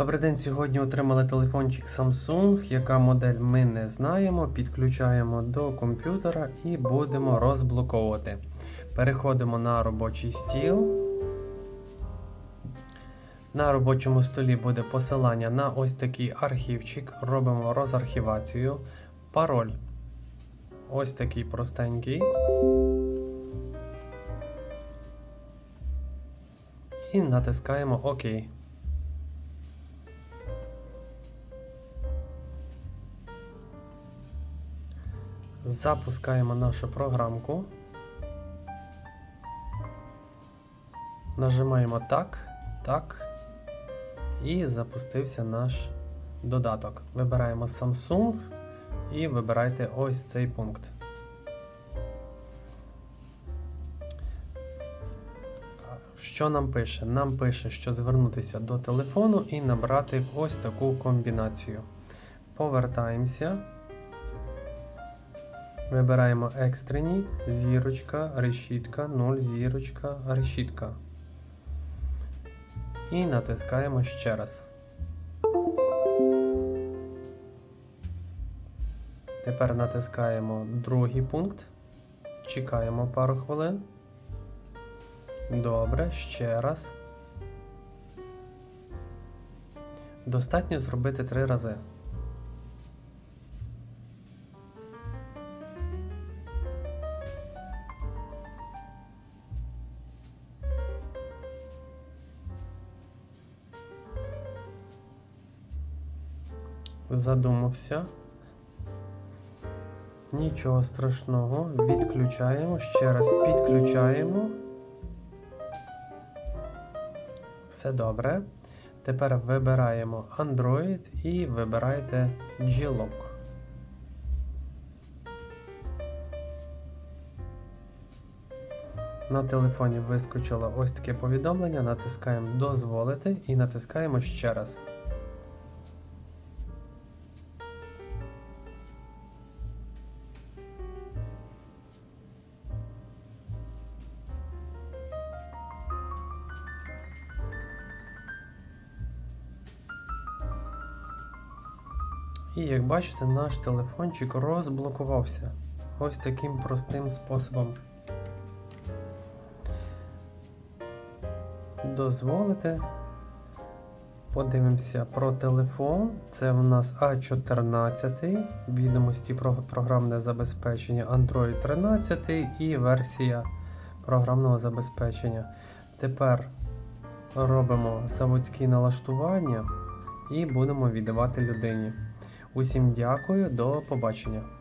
Добрий день. Сьогодні отримали телефончик Samsung, яка модель ми не знаємо. Підключаємо до комп'ютера і будемо розблоковувати. Переходимо на робочий стіл. На робочому столі буде посилання на ось такий архівчик. Робимо розархівацію. Пароль ось такий простенький. І натискаємо ОК. Запускаємо нашу програмку. Нажимаємо так, так. І запустився наш додаток. Вибираємо Samsung і вибирайте ось цей пункт. Що нам пише? Нам пише, що звернутися до телефону і набрати ось таку комбінацію. Повертаємося. Вибираємо екстрені, зірочка, решітка, 0, зірочка, решітка. І натискаємо ще раз. Тепер натискаємо другий пункт. Чекаємо пару хвилин. Добре, ще раз. Достатньо зробити три рази. Задумався. Нічого страшного. Відключаємо. Ще раз підключаємо. Все добре. Тепер вибираємо Android і вибирайте G-Lock. На телефоні вискочило ось таке повідомлення. Натискаємо Дозволити і натискаємо ще раз. І як бачите, наш телефончик розблокувався ось таким простим способом. Дозволите. Подивимося про телефон. Це в нас А14, відомості про програмне забезпечення Android 13 і версія програмного забезпечення. Тепер робимо заводські налаштування і будемо віддавати людині. Усім дякую, до побачення.